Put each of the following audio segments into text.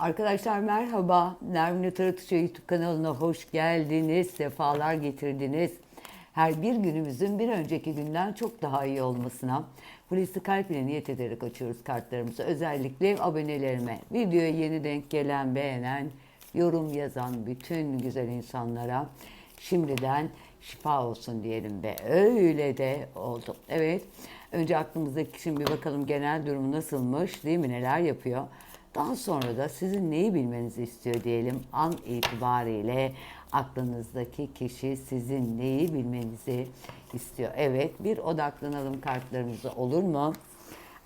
Arkadaşlar merhaba. Nermin Taratıcı YouTube kanalına hoş geldiniz. Sefalar getirdiniz. Her bir günümüzün bir önceki günden çok daha iyi olmasına Hulusi Kalp ile niyet ederek açıyoruz kartlarımızı. Özellikle abonelerime, videoya yeni denk gelen, beğenen, yorum yazan bütün güzel insanlara şimdiden şifa olsun diyelim ve öyle de oldu. Evet, önce aklımızdaki kişinin bir bakalım genel durumu nasılmış, değil mi, neler yapıyor. Daha sonra da sizin neyi bilmenizi istiyor diyelim. An itibariyle aklınızdaki kişi sizin neyi bilmenizi istiyor. Evet bir odaklanalım kartlarımıza olur mu?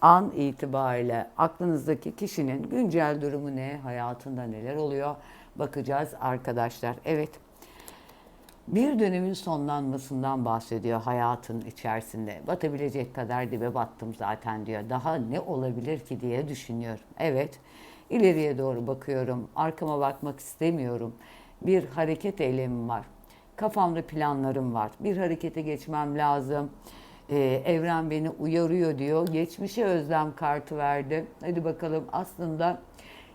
An itibariyle aklınızdaki kişinin güncel durumu ne? Hayatında neler oluyor? Bakacağız arkadaşlar. Evet bir dönemin sonlanmasından bahsediyor hayatın içerisinde. Batabilecek kadar dibe battım zaten diyor. Daha ne olabilir ki diye düşünüyorum. Evet, ileriye doğru bakıyorum. Arkama bakmak istemiyorum. Bir hareket eylemim var. Kafamda planlarım var. Bir harekete geçmem lazım. Ee, evren beni uyarıyor diyor. Geçmişe özlem kartı verdi. Hadi bakalım aslında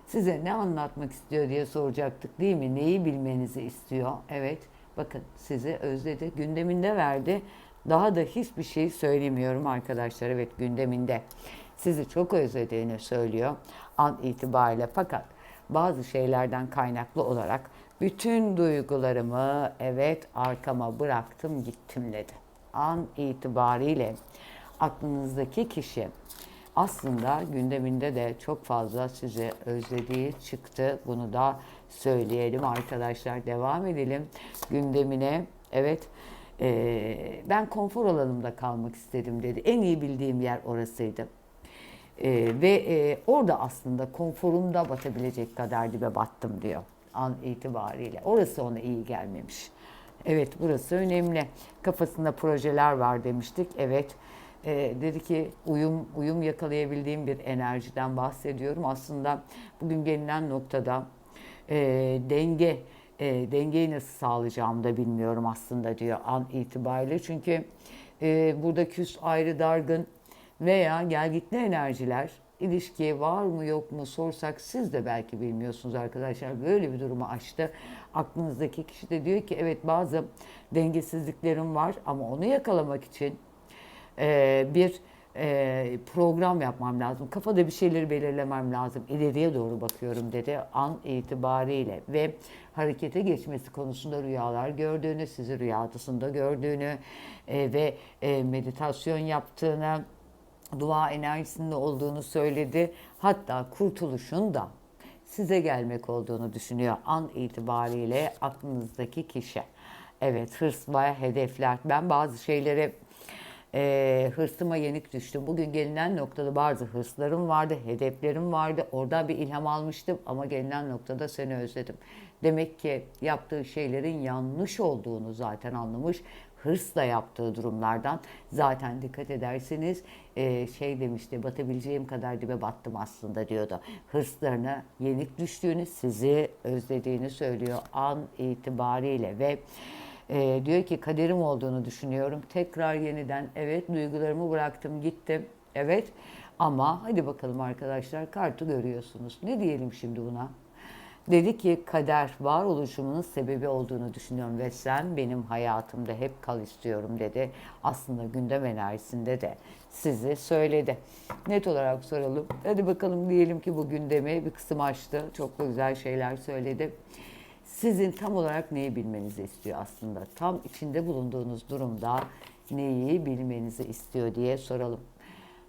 size ne anlatmak istiyor diye soracaktık değil mi? Neyi bilmenizi istiyor? Evet. Bakın sizi özledi. Gündeminde verdi. Daha da hiçbir şey söylemiyorum arkadaşlar. Evet gündeminde. Sizi çok özlediğini söylüyor an itibariyle. Fakat bazı şeylerden kaynaklı olarak bütün duygularımı evet arkama bıraktım gittim dedi. An itibariyle aklınızdaki kişi aslında gündeminde de çok fazla sizi özlediği çıktı. Bunu da söyleyelim arkadaşlar. Devam edelim gündemine. Evet. eee, ben konfor alanımda kalmak istedim dedi. En iyi bildiğim yer orasıydı. Eee, ve eee, orada aslında konforumda batabilecek kadar dibe battım diyor an itibariyle. Orası ona iyi gelmemiş. Evet burası önemli. Kafasında projeler var demiştik. Evet. Ee, dedi ki uyum uyum yakalayabildiğim bir enerjiden bahsediyorum. Aslında bugün gelinen noktada e, denge e, dengeyi nasıl sağlayacağımı da bilmiyorum aslında diyor an itibariyle. Çünkü e, burada küs ayrı dargın veya gelgitli enerjiler ilişkiye var mı yok mu sorsak siz de belki bilmiyorsunuz arkadaşlar. Böyle bir durumu açtı. Aklınızdaki kişi de diyor ki evet bazı dengesizliklerim var ama onu yakalamak için e, bir e, program yapmam lazım. Kafada bir şeyleri belirlemem lazım. İleriye doğru bakıyorum dedi an itibariyle ve harekete geçmesi konusunda rüyalar gördüğünü, sizi rüyasında gördüğünü e, ve e, meditasyon yaptığını, dua enerjisinde olduğunu söyledi. Hatta kurtuluşun da size gelmek olduğunu düşünüyor an itibariyle aklınızdaki kişi. Evet hırs ve hedefler. Ben bazı şeylere e, hırsıma yenik düştüm. Bugün gelinen noktada bazı hırslarım vardı, hedeflerim vardı. Oradan bir ilham almıştım ama gelinen noktada seni özledim. Demek ki yaptığı şeylerin yanlış olduğunu zaten anlamış. Hırsla yaptığı durumlardan zaten dikkat ederseniz e, şey demişti batabileceğim kadar dibe battım aslında diyordu. Hırslarına yenik düştüğünü, sizi özlediğini söylüyor an itibariyle ve ee, diyor ki kaderim olduğunu düşünüyorum. Tekrar yeniden evet duygularımı bıraktım gittim. Evet ama hadi bakalım arkadaşlar kartı görüyorsunuz. Ne diyelim şimdi buna? Dedi ki kader varoluşumun sebebi olduğunu düşünüyorum ve sen benim hayatımda hep kal istiyorum dedi. Aslında gündem enerjisinde de sizi söyledi. Net olarak soralım. Hadi bakalım diyelim ki bu gündemi bir kısım açtı. Çok da güzel şeyler söyledi sizin tam olarak neyi bilmenizi istiyor aslında? Tam içinde bulunduğunuz durumda neyi bilmenizi istiyor diye soralım.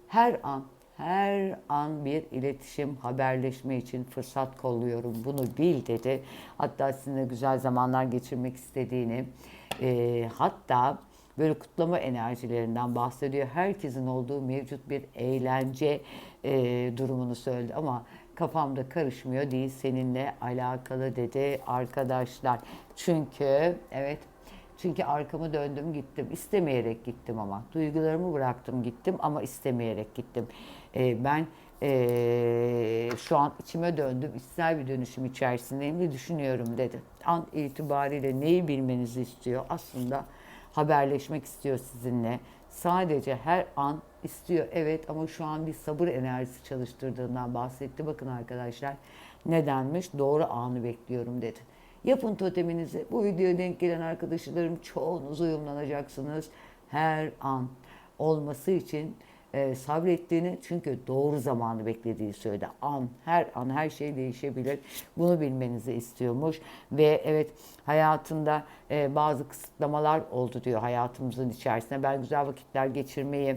Her an, her an bir iletişim, haberleşme için fırsat kolluyorum. Bunu bil dedi. Hatta sizinle güzel zamanlar geçirmek istediğini, e, hatta böyle kutlama enerjilerinden bahsediyor. Herkesin olduğu mevcut bir eğlence e, durumunu söyledi ama kafamda karışmıyor değil seninle alakalı dedi arkadaşlar. Çünkü evet çünkü arkamı döndüm gittim. istemeyerek gittim ama. Duygularımı bıraktım gittim ama istemeyerek gittim. Ee, ben ee, şu an içime döndüm. İçsel bir dönüşüm içerisindeyim ve düşünüyorum dedi. An itibariyle neyi bilmenizi istiyor? Aslında haberleşmek istiyor sizinle. Sadece her an istiyor evet ama şu an bir sabır enerjisi çalıştırdığından bahsetti. Bakın arkadaşlar nedenmiş? Doğru anı bekliyorum dedi. Yapın toteminizi. Bu videoya denk gelen arkadaşlarım çoğunuz uyumlanacaksınız. Her an olması için e, sabrettiğini çünkü doğru zamanı beklediği söyledi. An, her an her şey değişebilir. Bunu bilmenizi istiyormuş ve evet hayatında e, bazı kısıtlamalar oldu diyor hayatımızın içerisinde. Ben güzel vakitler geçirmeyi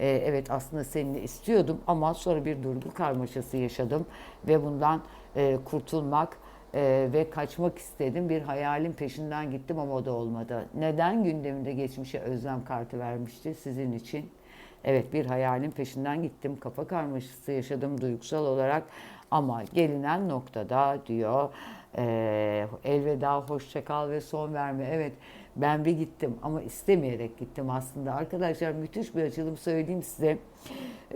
e, evet aslında seninle istiyordum ama sonra bir duygu karmaşası yaşadım ve bundan e, kurtulmak e, ve kaçmak istedim. Bir hayalin peşinden gittim ama o da olmadı. Neden gündeminde geçmişe özlem kartı vermişti sizin için? Evet bir hayalin peşinden gittim. Kafa karmaşası yaşadım duygusal olarak. Ama gelinen noktada diyor e, elveda hoşça kal ve son verme. Evet ben bir gittim ama istemeyerek gittim aslında. Arkadaşlar müthiş bir açılım söyleyeyim size.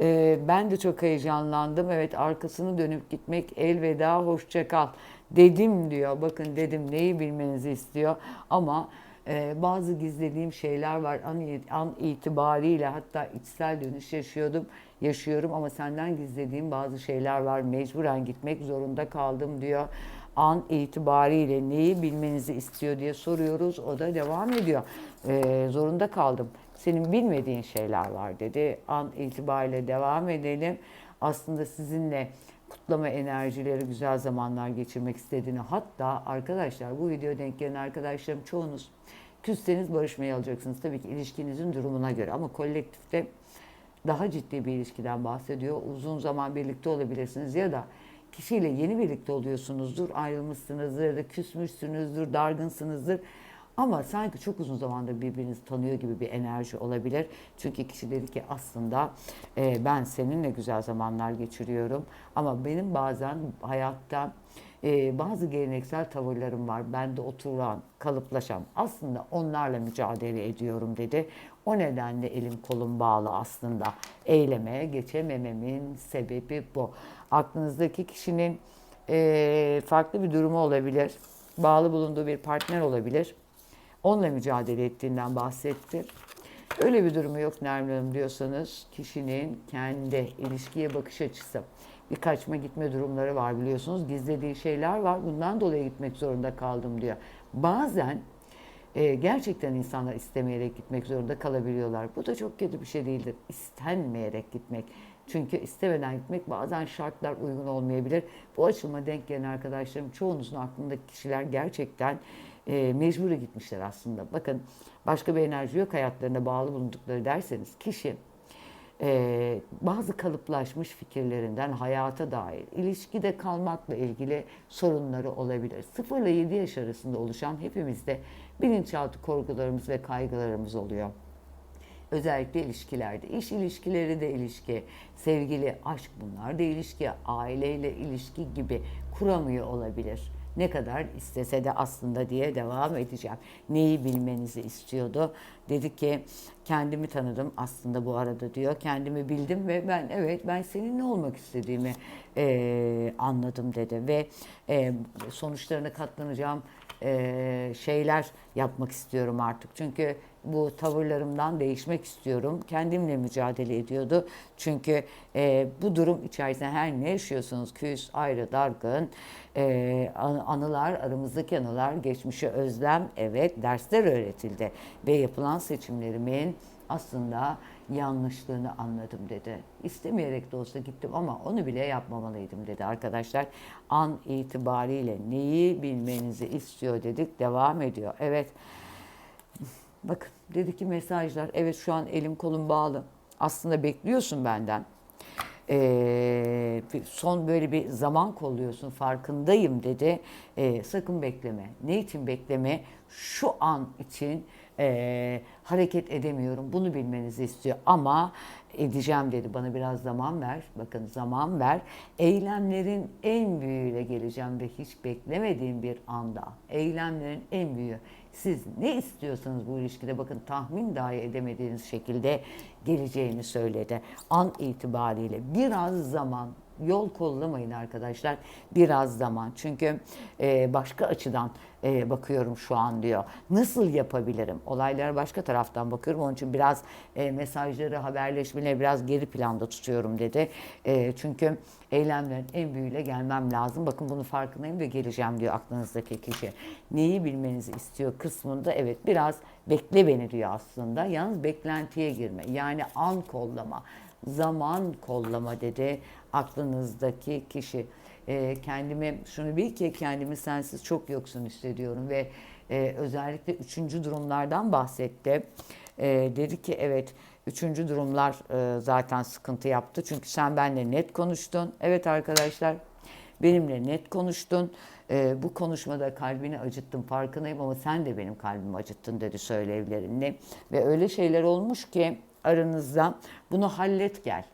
E, ben de çok heyecanlandım. Evet arkasını dönüp gitmek elveda hoşça kal dedim diyor. Bakın dedim neyi bilmenizi istiyor ama ee, bazı gizlediğim şeyler var an, an itibariyle hatta içsel dönüş yaşıyordum yaşıyorum ama senden gizlediğim bazı şeyler var mecburen gitmek zorunda kaldım diyor an itibariyle neyi bilmenizi istiyor diye soruyoruz. O da devam ediyor. Ee, zorunda kaldım. Senin bilmediğin şeyler var dedi. An itibariyle devam edelim. Aslında sizinle kutlama enerjileri, güzel zamanlar geçirmek istediğini hatta arkadaşlar bu video denk gelen arkadaşlarım çoğunuz küsseniz barışmayı alacaksınız. Tabii ki ilişkinizin durumuna göre ama kolektifte daha ciddi bir ilişkiden bahsediyor. Uzun zaman birlikte olabilirsiniz ya da kişiyle yeni birlikte oluyorsunuzdur, ayrılmışsınızdır ya da küsmüşsünüzdür, dargınsınızdır. Ama sanki çok uzun zamandır birbirinizi tanıyor gibi bir enerji olabilir. Çünkü kişi dedi ki aslında e, ben seninle güzel zamanlar geçiriyorum. Ama benim bazen hayatta e, bazı geleneksel tavırlarım var. Bende oturan, kalıplaşan. Aslında onlarla mücadele ediyorum dedi. O nedenle elim kolum bağlı aslında. Eyleme geçemememin sebebi bu. Aklınızdaki kişinin e, farklı bir durumu olabilir. Bağlı bulunduğu bir partner olabilir onunla mücadele ettiğinden bahsetti. Öyle bir durumu yok Nermin Hanım diyorsanız kişinin kendi ilişkiye bakış açısı bir kaçma gitme durumları var biliyorsunuz. Gizlediği şeyler var. Bundan dolayı gitmek zorunda kaldım diyor. Bazen e, gerçekten insanlar istemeyerek gitmek zorunda kalabiliyorlar. Bu da çok kötü bir şey değildir. İstenmeyerek gitmek. Çünkü istemeden gitmek bazen şartlar uygun olmayabilir. Bu açılma denk gelen arkadaşlarım çoğunuzun aklındaki kişiler gerçekten e, mecburi gitmişler aslında. Bakın başka bir enerji yok hayatlarında bağlı bulundukları derseniz kişi e, bazı kalıplaşmış fikirlerinden hayata dair ilişkide kalmakla ilgili sorunları olabilir. 0 ile 7 yaş arasında oluşan hepimizde bilinçaltı korkularımız ve kaygılarımız oluyor. Özellikle ilişkilerde. iş ilişkileri de ilişki, sevgili, aşk bunlar da ilişki, aileyle ilişki gibi kuramıyor olabilir ne kadar istese de aslında diye devam edeceğim. Neyi bilmenizi istiyordu? Dedi ki kendimi tanıdım aslında bu arada diyor. Kendimi bildim ve ben evet ben seninle olmak istediğimi e, anladım dedi. Ve e, sonuçlarına katlanacağım e, şeyler yapmak istiyorum artık. Çünkü bu tavırlarımdan değişmek istiyorum. Kendimle mücadele ediyordu. Çünkü e, bu durum içerisinde her ne yaşıyorsunuz, küs, ayrı, dargın, e, anılar, aramızdaki anılar, geçmişe özlem, evet dersler öğretildi. Ve yapılan seçimlerimin aslında yanlışlığını anladım dedi. İstemeyerek de olsa gittim ama onu bile yapmamalıydım dedi arkadaşlar. An itibariyle neyi bilmenizi istiyor dedik devam ediyor. Evet bakın dedi ki mesajlar evet şu an elim kolum bağlı. Aslında bekliyorsun benden. Ee, son böyle bir zaman kolluyorsun farkındayım dedi. Ee, sakın bekleme. Ne için bekleme? Şu an için e, hareket edemiyorum. Bunu bilmenizi istiyor ama edeceğim dedi. Bana biraz zaman ver. Bakın zaman ver. Eylemlerin en büyüğüyle geleceğim ve hiç beklemediğim bir anda. Eylemlerin en büyüğü. Siz ne istiyorsanız bu ilişkide bakın tahmin dahi edemediğiniz şekilde geleceğini söyledi. An itibariyle biraz zaman yol kollamayın arkadaşlar. Biraz zaman. Çünkü e, başka açıdan e, bakıyorum şu an diyor. Nasıl yapabilirim? Olaylara başka taraftan bakıyorum. Onun için biraz e, mesajları, haberleşmeleri biraz geri planda tutuyorum dedi. E, çünkü eylemlerin en büyüğüyle gelmem lazım. Bakın bunu farkındayım ve geleceğim diyor aklınızdaki kişi. Neyi bilmenizi istiyor kısmında evet biraz bekle beni diyor aslında. Yalnız beklentiye girme. Yani an kollama, zaman kollama dedi aklınızdaki kişi. E, kendimi şunu bil ki kendimi sensiz çok yoksun hissediyorum ve e, özellikle üçüncü durumlardan bahsetti. E, dedi ki evet üçüncü durumlar e, zaten sıkıntı yaptı. Çünkü sen benimle net konuştun. Evet arkadaşlar benimle net konuştun. E, bu konuşmada kalbini acıttım farkındayım ama sen de benim kalbimi acıttın dedi söylevlerinle. Ve öyle şeyler olmuş ki aranızda bunu hallet gel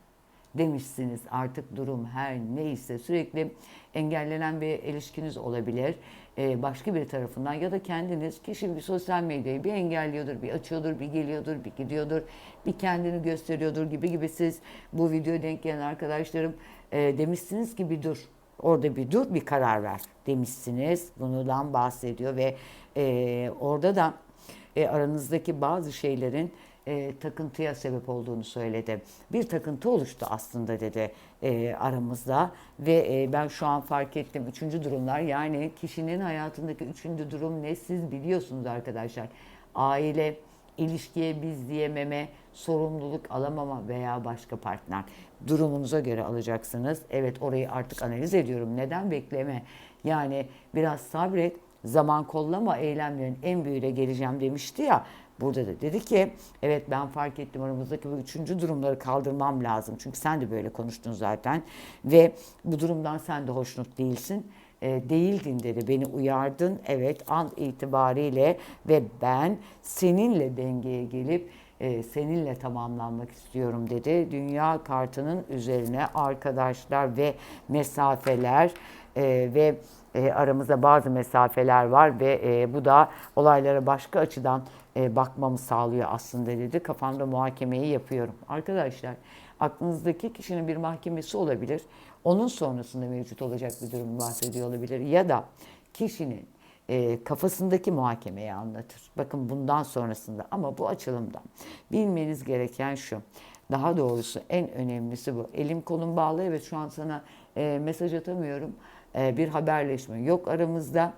demişsiniz artık durum her neyse sürekli engellenen bir ilişkiniz olabilir. Ee, başka bir tarafından ya da kendiniz kişi bir sosyal medyayı bir engelliyordur, bir açıyordur, bir geliyordur, bir gidiyordur, bir kendini gösteriyordur gibi gibi siz bu videoya denk gelen arkadaşlarım e, demişsiniz ki bir dur. Orada bir dur, bir karar ver demişsiniz. Bundan bahsediyor ve e, orada da e, aranızdaki bazı şeylerin e, takıntıya sebep olduğunu söyledi. Bir takıntı oluştu aslında dedi e, aramızda ve e, ben şu an fark ettim üçüncü durumlar yani kişinin hayatındaki üçüncü durum ne siz biliyorsunuz arkadaşlar. Aile, ilişkiye biz diyememe, sorumluluk alamama veya başka partner durumunuza göre alacaksınız. Evet orayı artık analiz ediyorum. Neden bekleme? Yani biraz sabret, zaman kollama eylemlerin en büyüğüne geleceğim demişti ya. Burada da dedi ki evet ben fark ettim aramızdaki bu üçüncü durumları kaldırmam lazım. Çünkü sen de böyle konuştun zaten ve bu durumdan sen de hoşnut değilsin. E, değildin dedi beni uyardın evet an itibariyle ve ben seninle dengeye gelip e, seninle tamamlanmak istiyorum dedi. Dünya kartının üzerine arkadaşlar ve mesafeler e, ve e, aramızda bazı mesafeler var ve e, bu da olaylara başka açıdan e, bakmamı sağlıyor aslında dedi. Kafamda muhakemeyi yapıyorum. Arkadaşlar aklınızdaki kişinin bir mahkemesi olabilir. Onun sonrasında mevcut olacak bir durum bahsediyor olabilir. Ya da kişinin e, kafasındaki muhakemeyi anlatır. Bakın bundan sonrasında ama bu açılımda bilmeniz gereken şu. Daha doğrusu en önemlisi bu. Elim kolum bağlı evet şu an sana e, mesaj atamıyorum. E, bir haberleşme yok aramızda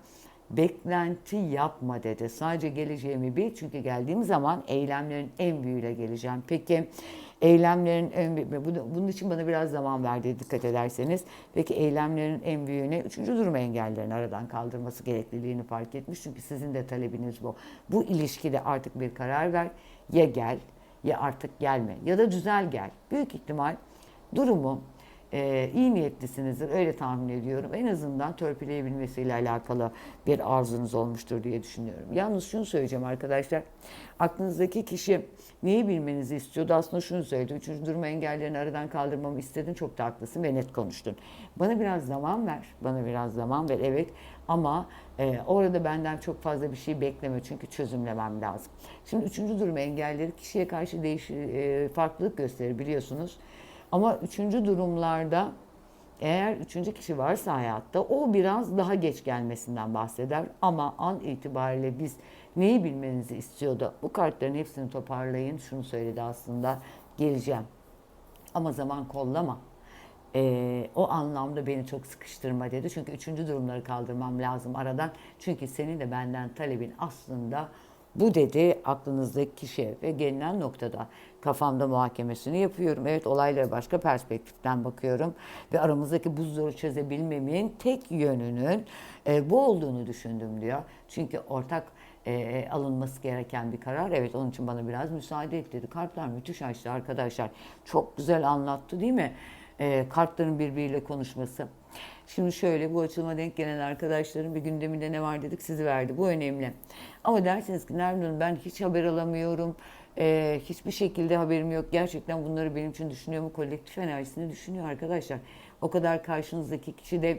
beklenti yapma dedi. Sadece geleceğimi bil çünkü geldiğim zaman eylemlerin en büyüğüyle geleceğim. Peki eylemlerin en büyüğü, bunun için bana biraz zaman verdi dikkat ederseniz. Peki eylemlerin en büyüğüne üçüncü durum engellerini aradan kaldırması gerekliliğini fark etmiş. Çünkü sizin de talebiniz bu. Bu ilişkide artık bir karar ver. Ya gel ya artık gelme ya da düzel gel. Büyük ihtimal durumu e, iyi niyetlisinizdir öyle tahmin ediyorum. En azından törpüleyebilmesiyle alakalı bir arzunuz olmuştur diye düşünüyorum. Yalnız şunu söyleyeceğim arkadaşlar. Aklınızdaki kişi neyi bilmenizi istiyordu? Aslında şunu söyledi. Üçüncü durum engellerini aradan kaldırmamı istedin. Çok da haklısın ve net konuştun. Bana biraz zaman ver. Bana biraz zaman ver. Evet ama e, orada benden çok fazla bir şey bekleme çünkü çözümlemem lazım. Şimdi üçüncü durum engelleri kişiye karşı değiş, e, farklılık gösterir biliyorsunuz. Ama üçüncü durumlarda eğer üçüncü kişi varsa hayatta o biraz daha geç gelmesinden bahseder. Ama an itibariyle biz neyi bilmenizi istiyordu? Bu kartların hepsini toparlayın. Şunu söyledi aslında geleceğim. Ama zaman kollama. Ee, o anlamda beni çok sıkıştırma dedi. Çünkü üçüncü durumları kaldırmam lazım aradan. Çünkü senin de benden talebin aslında bu dedi aklınızdaki ve gelinen noktada kafamda muhakemesini yapıyorum. Evet olaylara başka perspektiften bakıyorum ve aramızdaki buzları çözebilmemin tek yönünün e, bu olduğunu düşündüm diyor. Çünkü ortak e, alınması gereken bir karar. Evet onun için bana biraz müsaade et dedi. Kartlar müthiş açtı arkadaşlar. Çok güzel anlattı değil mi? E, kartların birbiriyle konuşması. Şimdi şöyle bu açılıma denk gelen arkadaşların bir gündeminde ne var dedik sizi verdi. Bu önemli. Ama derseniz ki Nermin Hanım ben hiç haber alamıyorum. Ee, hiçbir şekilde haberim yok. Gerçekten bunları benim için düşünüyor mu? Kolektif enerjisini düşünüyor arkadaşlar. O kadar karşınızdaki kişi de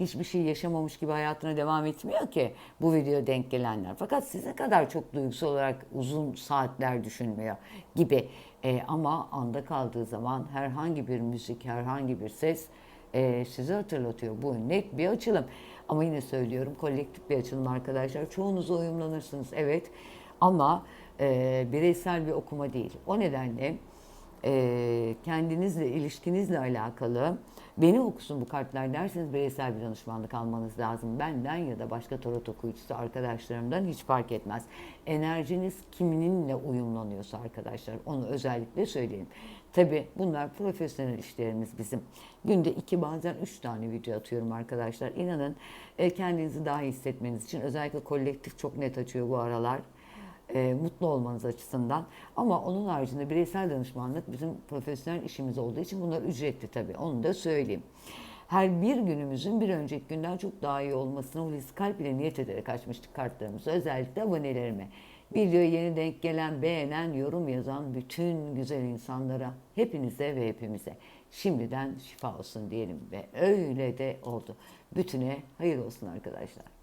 hiçbir şey yaşamamış gibi hayatına devam etmiyor ki bu video denk gelenler. Fakat size kadar çok duygusal olarak uzun saatler düşünmüyor gibi. Ee, ama anda kaldığı zaman herhangi bir müzik, herhangi bir ses e, sizi hatırlatıyor. Bu net bir açılım. Ama yine söylüyorum kolektif bir açılım arkadaşlar. Çoğunuz uyumlanırsınız evet ama e, bireysel bir okuma değil. O nedenle e, kendinizle, ilişkinizle alakalı beni okusun bu kartlar derseniz bireysel bir danışmanlık almanız lazım. Benden ya da başka tarot okuyucusu arkadaşlarımdan hiç fark etmez. Enerjiniz kiminle uyumlanıyorsa arkadaşlar onu özellikle söyleyin. Tabi bunlar profesyonel işlerimiz bizim. Günde iki bazen üç tane video atıyorum arkadaşlar. İnanın e, kendinizi daha iyi hissetmeniz için özellikle kolektif çok net açıyor bu aralar e, mutlu olmanız açısından. Ama onun haricinde bireysel danışmanlık bizim profesyonel işimiz olduğu için bunlar ücretli tabii. Onu da söyleyeyim. Her bir günümüzün bir önceki günden çok daha iyi olmasını Hulusi Kalp ile niyet ederek açmıştık kartlarımızı. Özellikle abonelerime. Videoya yeni denk gelen, beğenen, yorum yazan bütün güzel insanlara, hepinize ve hepimize şimdiden şifa olsun diyelim ve öyle de oldu. Bütüne hayır olsun arkadaşlar.